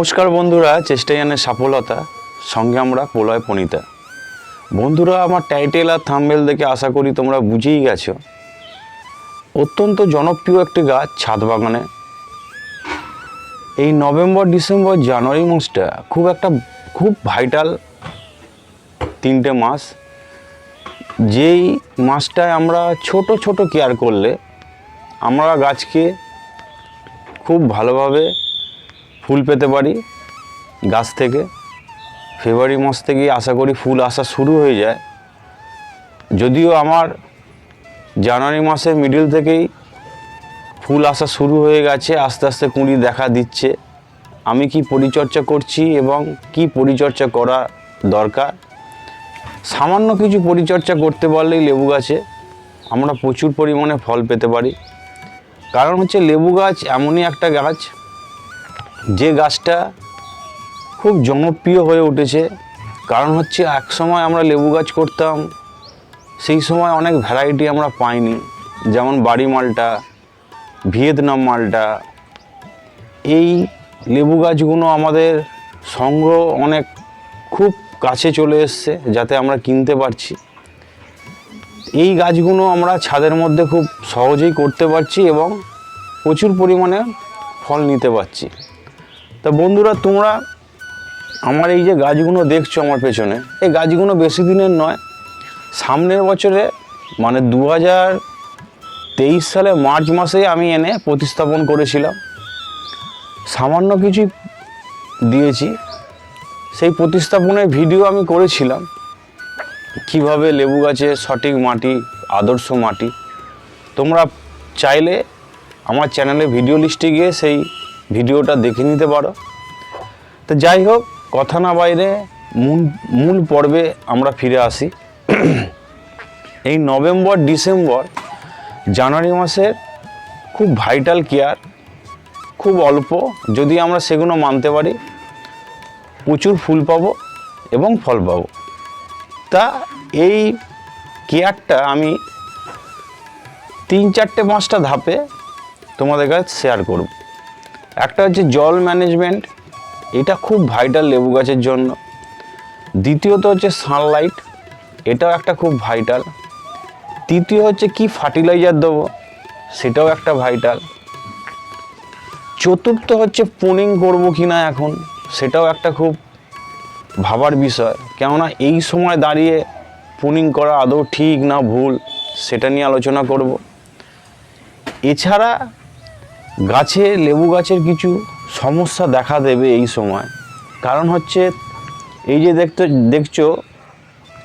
নমস্কার বন্ধুরা চেষ্টা জানের সফলতা সঙ্গে আমরা প্রলয় পণিতা বন্ধুরা, আমার টাইটেল আর থাম্বেল দেখে আশা করি তোমরা বুঝেই গেছো। অত্যন্ত জনপ্রিয় একটি গাছ ছাদ বাগানে। এই নভেম্বর, ডিসেম্বর, জানুয়ারি মাসটা খুব একটা, খুব ভাইটাল তিনটে মাস। যেই মাসটায় আমরা ছোট ছোট কেয়ার করলে আমরা গাছকে খুব ভালোভাবে ফুল পেতে পারি গাছ থেকে। ফেব্রুয়ারি মাস থেকেই আশা করি ফুল আসা শুরু হয়ে যায়। যদিও আমার জানুয়ারি মাসের মিডিল থেকেই ফুল আসা শুরু হয়ে গেছে, আস্তে আস্তে কুঁড়ি দেখা দিচ্ছে। আমি কি পরিচর্যা করছি এবং কি পরিচর্যা করা দরকার? সামান্য কিছু পরিচর্যা করতে পারলেই লেবু গাছে আমরা প্রচুর পরিমাণে ফল পেতে পারি। কারণ হচ্ছে লেবু গাছ এমনই একটা গাছ যে গাছটা খুব জনপ্রিয় হয়ে উঠেছে, কারণ হচ্ছে এক সময় আমরা লেবু গাছ করতাম, সেই সময় অনেক ভ্যারাইটি আমরা পাইনি। যেমন বাড়ি মালটা, ভিয়েতনাম মালটা, এই লেবু গাছগুলো আমাদের সংগ্রহ অনেক খুব কাছে চলে এসছে, যাতে আমরা কিনতে পারছি। এই গাছগুলো আমরা ছাদের মধ্যে খুব সহজেই করতে পারছি এবং প্রচুর পরিমাণে ফল নিতে পারছি। তা বন্ধুরা, তোমরা আমার এই যে গাছগুলো দেখছ আমার পেছনে, এই গাছগুলো বেশি দিনের নয়, সামনের বছরে মানে দু হাজার তেইশ সালে মার্চ মাসে আমি এনে প্রতিস্থাপন করেছিলাম। সামান্য কিছু দিয়েছি, সেই প্রতিস্থাপনের ভিডিও আমি করেছিলাম, কীভাবে লেবু গাছের সঠিক মাটি, আদর্শ মাটি। তোমরা চাইলে আমার চ্যানেলে ভিডিও লিস্টে গিয়ে সেই ভিডিওটা দেখে নিতে পারো। তো যাই হোক, কথা না বাইরে, মূল মূল পর্বে আমরা ফিরে আসি। এই নভেম্বর, ডিসেম্বর, জানুয়ারি মাসের খুব ভাইটাল কেয়ার, খুব অল্প, যদি আমরা সেগুলো মানতে পারি, প্রচুর ফুল পাবো এবং ফল পাবো। তা এই কেয়ারটা আমি তিন চারটে পাঁচটা ধাপে তোমাদের কাছে শেয়ার করব। একটা হচ্ছে জল ম্যানেজমেন্ট এটা খুব ভাইটাল লেবু গাছের জন্য। দ্বিতীয়ত হচ্ছে সানলাইট এটাও একটা খুব ভাইটাল তৃতীয় হচ্ছে কি ফার্টিলাইজার দেবো, সেটাও একটা ভাইটাল চতুর্থ হচ্ছে পুনিং করব কি না এখন, সেটাও একটা খুব ভাবার বিষয়। কেননা এই সময় দাঁড়িয়ে পুনিং করা আদৌ ঠিক না ভুল, সেটা নিয়ে আলোচনা করব। এছাড়া গাছে লেবু গাছের কিছু সমস্যা দেখা দেবে এই সময়। কারণ হচ্ছে, এই যে দেখতে, দেখছ,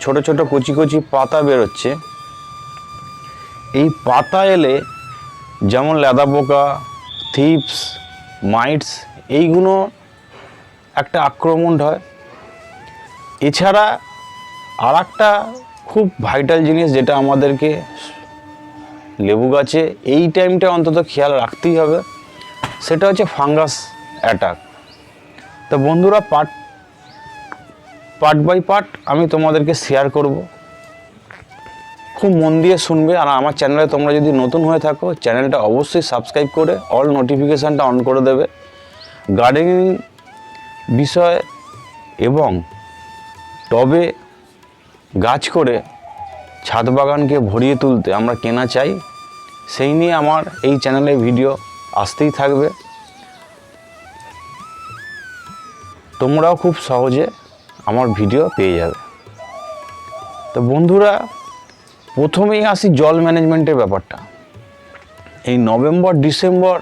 ছোট ছোট কচি কচি পাতা বেরোচ্ছে। এই পাতা এলে যেমন লেদা পোকা, থিপস, মাইটস, এইগুলো একটা আক্রমণ হয়। এছাড়া আর একটা খুব ভাইটাল জিনিস যেটা আমাদেরকে লেবু গাছে এই টাইমটা অন্তত খেয়াল রাখতেই হবে। সেটা হচ্ছে ফাঙ্গাস অ্যাটাক। তো বন্ধুরা, পার্ট পার্ট বাই পার্ট আমি তোমাদেরকে শেয়ার করব। খুব মন দিয়ে শুনবে আর আমার চ্যানেলে তোমরা যদি নতুন হয়ে থাকো, চ্যানেলটা অবশ্যই সাবস্ক্রাইব করে অল নোটিফিকেশানটা অন করে দেবে। গার্ডেনিং বিষয় এবং টবে গাছ করে ছাদ বাগানকে ভরিয়ে তুলতে আমরা কেনা চাই। সেই নিয়ে আমার এই চ্যানেলে ভিডিও আসতেই থাকবে। তোমরাও খুব সহজে আমার ভিডিও পেয়ে যাবে। তো বন্ধুরা, প্রথমেই আসি জল ম্যানেজমেন্টের ব্যাপারটা। এই নভেম্বর, ডিসেম্বর,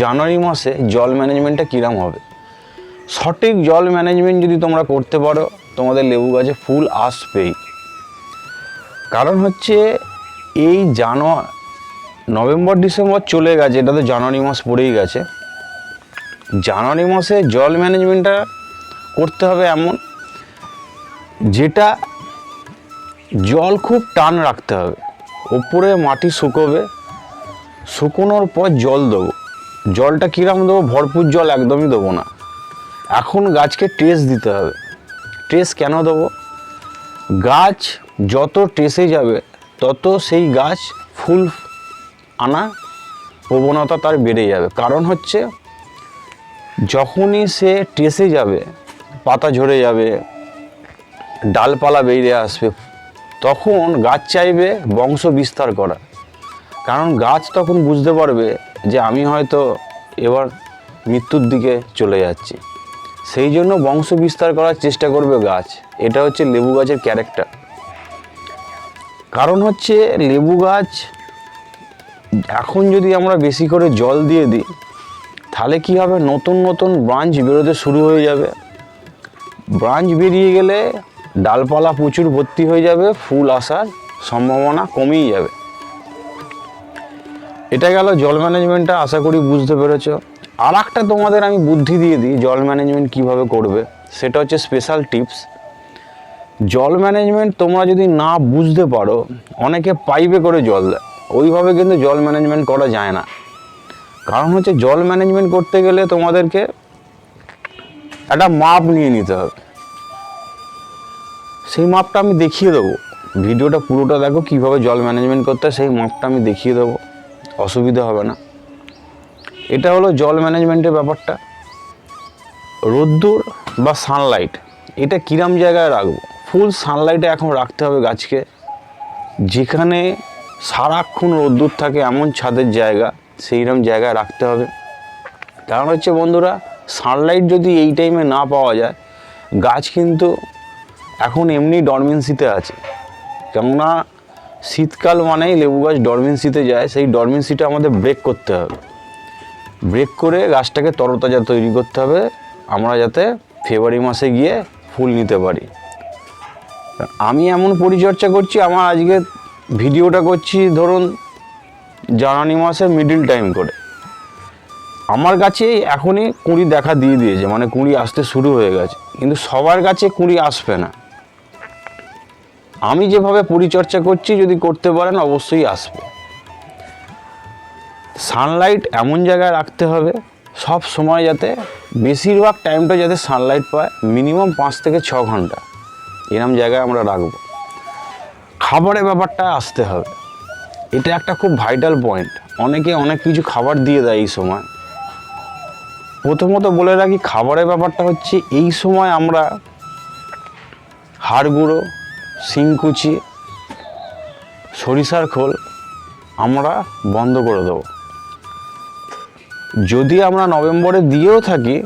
জানুয়ারি মাসে জল ম্যানেজমেন্টটা কীরম হবে? সঠিক জল ম্যানেজমেন্ট যদি তোমরা করতে পারো, তোমাদের লেবু গাছে ফুল আসবেই। কারণ হচ্ছে এই জানুয়ারি নভেম্বর, ডিসেম্বর চলে গেছে, এটা তো জানুয়ারি মাস পড়েই গেছে। জানুয়ারি মাসে জল ম্যানেজমেন্টটা করতে হবে এমন, যেটা জল খুব টান রাখতে হবে। ওপরে মাটি শুকোবে, শুকোনোর পর জল দেবো। জলটা কীরকম দেবো? ভরপুর জল একদমই দেবো না। এখন গাছকে ট্রেস দিতে হবে। ট্রেস কেন দেবো? গাছ যত টেসে যাবে, তত সেই গাছ ফুল আনা, প্রবণতা তার বেড়ে যাবে। কারণ হচ্ছে, যখনই সে টেসে যাবে, পাতা ঝরে যাবে, ডালপালা বেরিয়ে আসবে, তখন গাছ চাইবে বংশ বিস্তার করা কারণ গাছ তখন বুঝতে পারবে যে আমি হয়তো এবার মৃত্যুর দিকে চলে যাচ্ছি। সেই জন্য বংশ বিস্তার করার চেষ্টা করবে গাছ। এটা হচ্ছে লেবু গাছের ক্যারেক্টার কারণ হচ্ছে লেবু গাছ এখন যদি আমরা বেশি করে জল দিয়ে দিই, তাহলে কি হবে? নতুন নতুন ব্রাঞ্চ বেরোতে শুরু হয়ে যাবে। ব্রাঞ্চ বেরিয়ে গেলে ডালপালা প্রচুর ভর্তি হয়ে যাবে, ফুল আসার সম্ভাবনা কমেই যাবে। এটা গেল জল ম্যানেজমেন্টটা, আশা করি বুঝতে পেরেছ। আর একটা তোমাদের আমি বুদ্ধি দিয়ে দিই, জল ম্যানেজমেন্ট কীভাবে করবে, সেটা হচ্ছে স্পেশাল টিপস জল ম্যানেজমেন্ট তোমরা যদি না বুঝতে পারো, অনেকে পাইপে করে জল দেয়। ওইভাবে কিন্তু জল ম্যানেজমেন্ট করা যায় না। কারণ হচ্ছে জল ম্যানেজমেন্ট করতে গেলে তোমাদেরকে একটা মাপ নিয়ে নিতে হবে। সেই মাপটা আমি দেখিয়ে দেবো। ভিডিওটা পুরোটা দেখো কীভাবে জল ম্যানেজমেন্ট করতে সেই মাপটা আমি দেখিয়ে দেবো। অসুবিধা হবে না। এটা হলো জল ম্যানেজমেন্টের ব্যাপারটা। রোদ্দুর বা সানলাইট এটা কিরাম জায়গায় রাখব? ফুল সানলাইটে এখন রাখতে হবে গাছকে। যেখানে সারাক্ষণ রোদ্দুর থাকে এমন ছাদের জায়গা সেইরকম জায়গায় রাখতে হবে। কারণ হচ্ছে বন্ধুরা সানলাইট যদি এই টাইমে না পাওয়া যায়, গাছ কিন্তু এখন এমনি ডরমেন্সিতে আছে। কেননা, শীতকাল মানেই লেবু গাছ ডরমেন্সিতে যায়, সেই ডরমেন্সিটা আমাদের ব্রেক করতে হবে। ব্রেক করে গাছটাকে তরতাজা তৈরি করতে হবে, আমরা যাতে ফেব্রুয়ারি মাসে গিয়ে ফুল নিতে পারি। আমি এমন পরিচর্যা করছি, আমার আজকে ভিডিওটা করছি ধরুন জানুয়ারি মাসের মিডিল টাইম করে। আমার কাছে এখনই কুঁড়ি দেখা দিয়ে দিয়েছে মানে কুঁড়ি আসতে শুরু হয়ে গেছে, কিন্তু সবার কাছে কুঁড়ি আসবে না। আমি যেভাবে পরিচর্যা করছি, যদি করতে পারেন অবশ্যই আসবে। সানলাইট এমন জায়গায় রাখতে হবে, সব সময় যাতে বেশিরভাগ টাইমটা যাতে সানলাইট পায় মিনিমাম পাঁচ থেকে ছ ঘণ্টা, এরম জায়গায় আমরা রাখব। খাবারের ব্যাপারটা আসতে হবে। এটা একটা খুব ভাইটাল পয়েন্ট অনেকে অনেক কিছু খাবার দিয়ে দেয় এই সময়। প্রথমত বলে রাখি, খাবারের ব্যাপারটা হচ্ছে এই সময় আমরা হাড় গুঁড়ো শিংকুচি সরিষার খোল আমরা বন্ধ করে দেবো। যদি আমরা নভেম্বরে দিয়েও থাকি,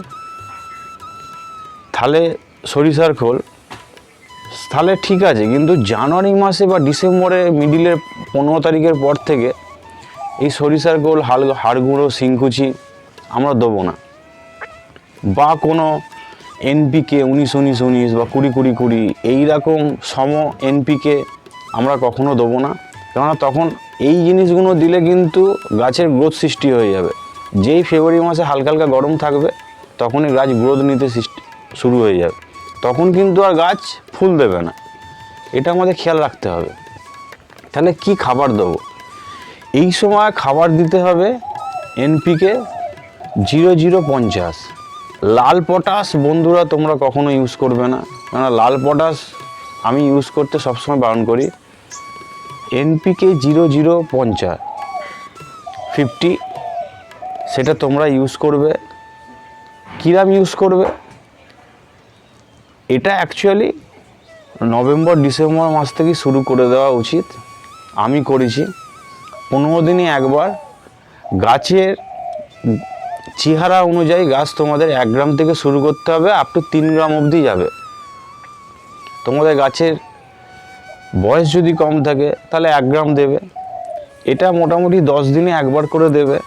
তাহলে সরিষার খোল তাহলে ঠিক আছে, কিন্তু জানুয়ারি মাসে বা ডিসেম্বরে মিডিলের পনেরো তারিখের পর থেকে এই সরিষার গোল, হাল হাড় গুঁড়ো শিংকুচি আমরা দেবো না। বা কোনো এনপিকে উনিশ উনিশ উনিশ বা কুড়ি কুড়ি কুড়ি এইরকম সম এনপিকে আমরা কখনো দেবো না। কেননা তখন এই জিনিসগুলো দিলে কিন্তু গাছের গ্রোথ সৃষ্টি হয়ে যাবে। যেই ফেব্রুয়ারি মাসে হালকা হালকা গরম থাকবে, তখনই গাছ গ্রোথ নিতে সৃষ্টি, শুরু হয়ে যাবে। তখন কিন্তু আর গাছ ফুল দেবে না। এটা আমাদের খেয়াল রাখতে হবে। তাহলে কি খাবার দেবো? এই সময় খাবার দিতে হবে এনপিকে জিরো জিরো পঞ্চাশ। লাল পটাশ বন্ধুরা তোমরা কখনো ইউজ করবে না। কেননা লাল পটাশ আমি ইউজ করতে সবসময় বারণ করি। এনপিকে জিরো জিরো পঞ্চাশ। ফিফটি সেটা তোমরা ইউজ করবে। কিরাম ইউজ করবে? এটা অ্যাকচুয়ালি নভেম্বর, ডিসেম্বর মাস থেকেই শুরু করে দেওয়া উচিত। আমি করেছি। পনেরো দিনে একবার। গাছের চেহারা অনুযায়ী গাছ তোমাদের এক গ্রাম থেকে শুরু করতে হবে আপ টু তিন গ্রাম অবধি যাবে। তোমাদের গাছের বয়স যদি কম থাকে, তাহলে এক গ্রাম দেবে। এটা মোটামুটি দশ দিনে একবার করে দেবে।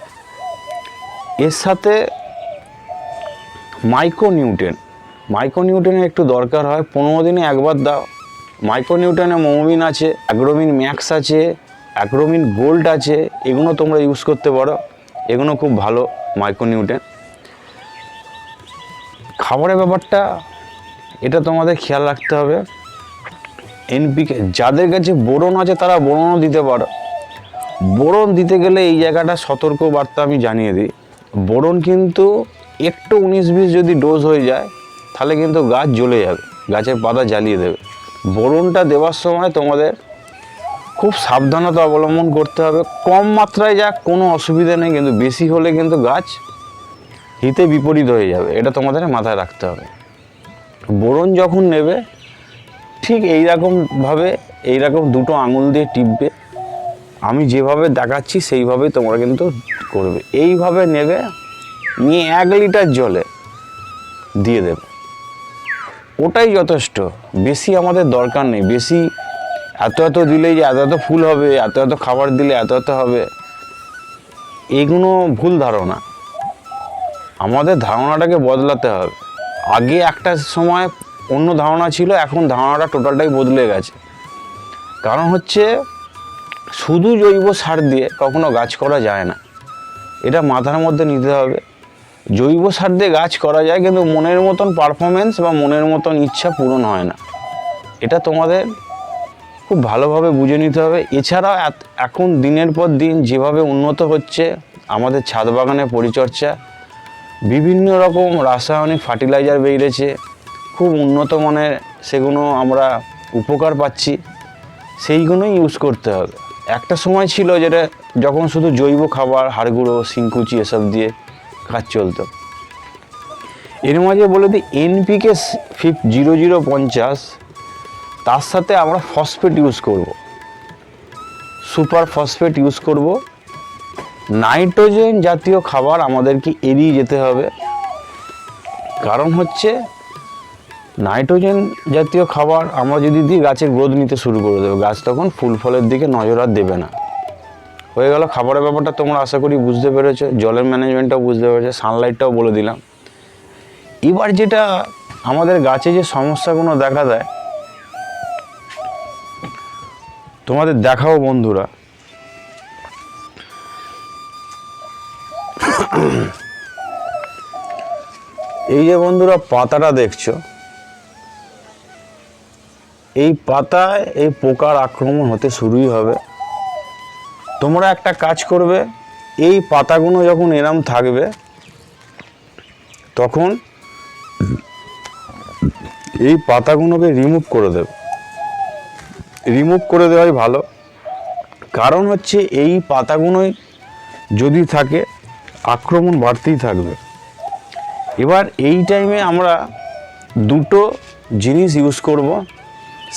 এর সাথে মাইক্রোনিউট্রেন মাইক্রোনিউট্রেনের একটু দরকার হয়। পনেরো দিনে একবার দাও। মাইক্রোনিউট্রেনে মোমিন আছে অ্যাগ্রোমিন ম্যাক্স আছে অ্যাগ্রোমিন গোল্ড আছে, এগুলো তোমরা ইউজ করতে পারো। এগুলো খুব ভালো মাইক্রোনিউট্রেন। খাবারের ব্যাপারটা, এটা তোমাদের খেয়াল রাখতে হবে। এনপিকে, যাদের কাছে বোরন আছে, তারা বোরনও দিতে পারো। বোরন দিতে গেলে এই জায়গাটা সতর্ক বার্তা আমি জানিয়ে দিই। বোরন কিন্তু একটু উনিশ বিশ যদি ডোজ হয়ে যায় তাহলে কিন্তু গাছ জ্বলে যাবে, গাছের পাতা জ্বালিয়ে দেবে। বোরনটা দেওয়ার সময় তোমাদের খুব সাবধানতা অবলম্বন করতে হবে। কম মাত্রায় যাক কোনো অসুবিধা নেই, কিন্তু বেশি হলে কিন্তু গাছ হিতে বিপরীত হয়ে যাবে, এটা তোমাদের মাথায় রাখতে হবে। বোরন যখন নেবে, ঠিক এইরকমভাবে এইরকম দুটো আঙুল দিয়ে টিপবে। আমি যেভাবে দেখাচ্ছি সেইভাবে তোমরা কিন্তু করবে। এইভাবে নেবে, নিয়ে এক লিটার জলে দিয়ে দেবে। ওটাই যথেষ্ট। বেশি আমাদের দরকার নেই। বেশি এত এত দিলেই যে এত এত ফুল হবে, এত এত খাবার দিলে এত এত হবে এগুলো ভুল ধারণা। আমাদের ধারণাটাকে বদলাতে হবে। আগে একটা সময় অন্য ধারণা ছিল, এখন ধারণাটা টোটালটাই বদলে গেছে। কারণ হচ্ছে শুধু জৈব সার দিয়ে কখনো গাছ করা যায় না। এটা মাথার মধ্যে নিতে হবে। জৈব সার দিয়ে গাছ করা যায়, কিন্তু মনের মতন পারফরমেন্স বা মনের মতন ইচ্ছা পূরণ হয় না। এটা তোমাদের খুব ভালোভাবে বুঝে নিতে হবে। এছাড়াও এখন দিনের পর দিন যেভাবে উন্নত হচ্ছে, আমাদের ছাদ বাগানের পরিচর্যা, বিভিন্ন রকম রাসায়নিক ফার্টিলাইজার বেরিয়েছে, খুব উন্নত মানের সেগুলো আমরা উপকার পাচ্ছি সেইগুলোই ইউজ করতে হবে। একটা সময় ছিল যেটা যখন শুধু জৈব খাবার, হাড়গুঁড়ো, শিংকুচি এসব দিয়ে কাজ চলতো। এর মাঝে বলে দিই এনপিকে ফিফ জিরো জিরো পঞ্চাশ তার সাথে আমরা ফসফেট ইউজ করব। সুপার ফসফেট ইউজ করব। নাইট্রোজেন জাতীয় খাবার আমাদেরকে এড়িয়ে যেতে হবে। কারণ হচ্ছে নাইট্রোজেন জাতীয় খাবার আমরা যদি দিই, গাছের গ্রোথ নিতে শুরু করে দেবে। গাছ তখন ফুল ফলের দিকে নজর আর দেবে না। হয়ে গেল, খাবারের ব্যাপারটা তোমরা আশা করি বুঝতে পেরেছ, জলের ম্যানেজমেন্টটাও বুঝতে পেরেছ সানলাইটটাও বলে দিলাম। এবার যেটা আমাদের গাছে যে সমস্যাগুলো দেখা দেয়, তোমাদের দেখাও বন্ধুরা। এই যে বন্ধুরা পাতাটা দেখছ, এই পাতায় এই পোকার আক্রমণ হতে শুরুই হবে। তোমরা একটা কাজ করবে, এই পাতাগুলো যখন এরম থাকবে, তখন এই পাতাগুলোকে রিমুভ করে দেবে। রিমুভ করে দেওয়াই ভালো। কারণ হচ্ছে এই পাতাগুলোই যদি থাকে, আক্রমণ বাড়তেই থাকবে। এবার এই টাইমে আমরা দুটো জিনিস ইউজ করব,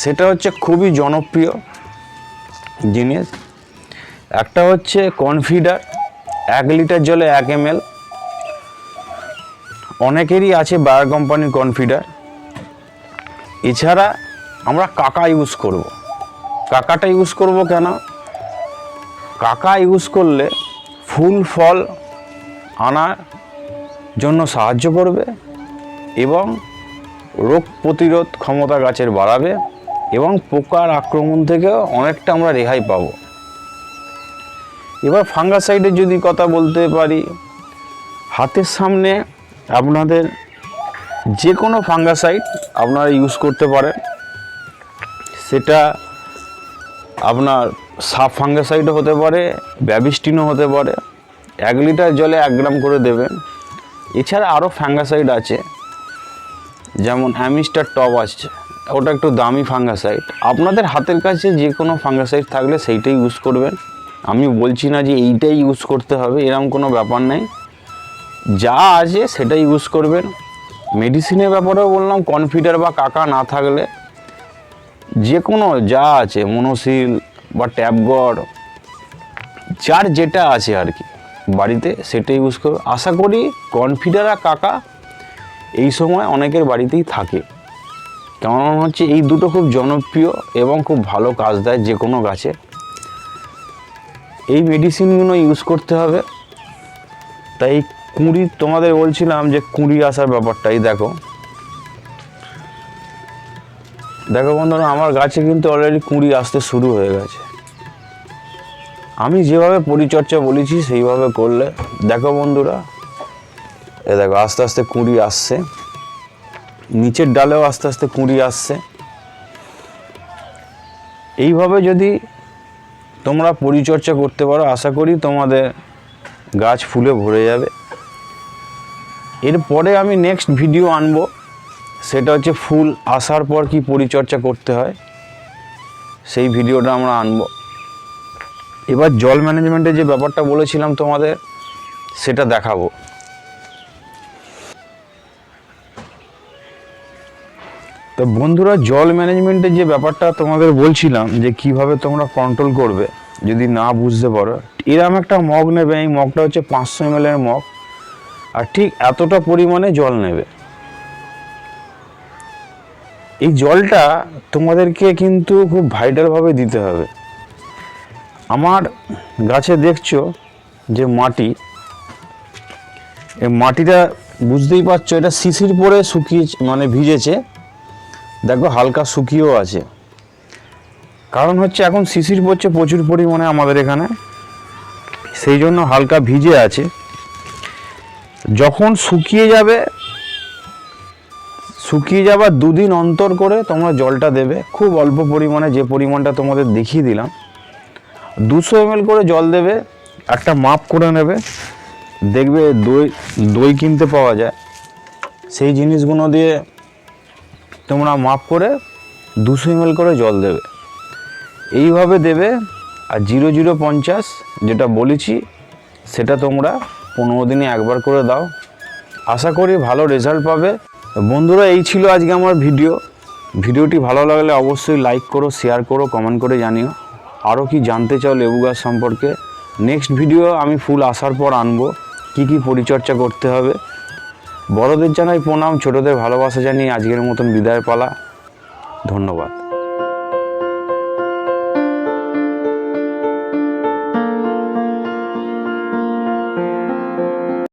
সেটা হচ্ছে খুবই জনপ্রিয় জিনিস। একটা হচ্ছে কনফিডার, এক লিটার জলে এক এম এল অনেকেরই আছে বায়ার কোম্পানির কনফিডার। এছাড়া আমরা কাকা ইউজ করব। কাকাটা ইউজ করব কেন? কাকা ইউজ করলে ফুল ফল আনার জন্য সাহায্য করবে এবং রোগ প্রতিরোধ ক্ষমতা গাছের বাড়াবে এবং পোকার আক্রমণ থেকেও অনেকটা আমরা রেহাই পাবো। এবার ফাঙ্গাসাইডের যদি কথা বলতে পারি, হাতের সামনে আপনাদের যে কোনো ফাঙ্গাসাইড আপনারা ইউজ করতে পারেন। সেটা আপনার সাপ ফাঙ্গাসাইডও হতে পারে ব্যাবিস্টিনও হতে পারে। এক লিটার জলে এক গ্রাম করে দেবেন। এছাড়া আরও ফাঙ্গাসাইড আছে, যেমন অ্যামিস্টার টপ আছে, ওটা একটু দামি ফাঙ্গাসাইড আপনাদের হাতের কাছে যে কোনো ফাঙ্গাসাইড থাকলে সেইটাই ইউজ করবেন। আমি বলছি না যে এইটাই ইউজ করতে হবে এরকম কোনো ব্যাপার নেই। যা আছে সেটাই ইউজ করবেন। মেডিসিনের ব্যাপারেও বললাম কনফিডার বা কাকা না থাকলে যে কোনো যা আছে, মনোসিল বা ট্যাবগড় যার যেটা আছে আর কি, বাড়িতে সেটা ইউজ করবে আশা করি কনফিডার আর কাকা এই সময় অনেকের বাড়িতেই থাকে। কেমন হচ্ছে এই দুটো খুব জনপ্রিয় এবং খুব ভালো কাজ দেয় যে কোনো গাছে। এই মেডিসিনগুলো ইউজ করতে হবে। তাই কুঁড়ি, তোমাদের বলছিলাম যে কুঁড়ি আসার ব্যাপারটাই, দেখো। দেখো বন্ধুরা, আমার গাছে কিন্তু অলরেডি কুঁড়ি আসতে শুরু হয়ে গেছে। আমি যেভাবে পরিচর্যা বলেছি, সেইভাবে করলে, দেখো বন্ধুরা, এ দেখো, আস্তে আস্তে কুঁড়ি আসছে। নিচের ডালেও আস্তে আস্তে কুঁড়ি আসছে। এইভাবে যদি তোমরা পরিচর্যা করতে পারো, আশা করি তোমাদের গাছ ফুলে ভরে যাবে। এরপরে আমি নেক্সট ভিডিও আনব, সেটা হচ্ছে ফুল আসার পর কি পরিচর্যা করতে হয়, সেই ভিডিওটা আমরা আনব। এবার জল ম্যানেজমেন্টের যে ব্যাপারটা বলেছিলাম তোমাদের, সেটা দেখাবো। তো বন্ধুরা, জল ম্যানেজমেন্টের যে ব্যাপারটা তোমাদের বলছিলাম, যে কীভাবে তোমরা কন্ট্রোল করবে, যদি না বুঝতে পারো এরকম একটা মগ নেবে, এই মগটা হচ্ছে পাঁচশো এম এর মগ, আর ঠিক এতটা পরিমাণে জল নেবে। এই জলটা তোমাদেরকে কিন্তু খুব ভাইটালভাবে দিতে হবে। আমার গাছে দেখছ যে মাটি, এই মাটিটা বুঝতেই পারছ, এটা শিশির পরে শুকিয়ে মানে ভিজেছে। দেখো হালকা শুকিয়েও আছে। কারণ হচ্ছে এখন শিশির পড়ছে প্রচুর পরিমাণে আমাদের এখানে। সেই জন্য হালকা ভিজে আছে। যখন শুকিয়ে যাবে, শুকিয়ে যাবার দুদিন অন্তর করে তোমরা জলটা দেবে। খুব অল্প পরিমাণে যে পরিমাণটা তোমাদের দেখিয়ে দিলাম। দুশো এম করে জল দেবে, একটা মাপ করে নেবে। দেখবে দই দই কিনতে পাওয়া যায়। সেই জিনিসগুলো দিয়ে তোমরা মাপ করে দুশো এম করে জল দেবে। এইভাবে দেবে আর জিরো জিরো পঞ্চাশ যেটা বলেছি, সেটা তোমরা পনেরো দিনে একবার করে দাও। আশা করি ভালো রেজাল্ট পাবে। বন্ধুরা, এই ছিল আজকে আমার ভিডিও। ভিডিওটি ভালো লাগলে অবশ্যই লাইক করো শেয়ার করো কমেন্ট করে জানিও। আরও কি জানতে চাও লেবু গাছ সম্পর্কে? নেক্সট ভিডিও আমি ফুল আসার পর আনব। কি কি পরিচর্যা করতে হবে? বড়দের জানাই প্রণাম ছোটদের ভালোবাসা জানিয়ে আজকের মতন বিদায় পালা। ধন্যবাদ।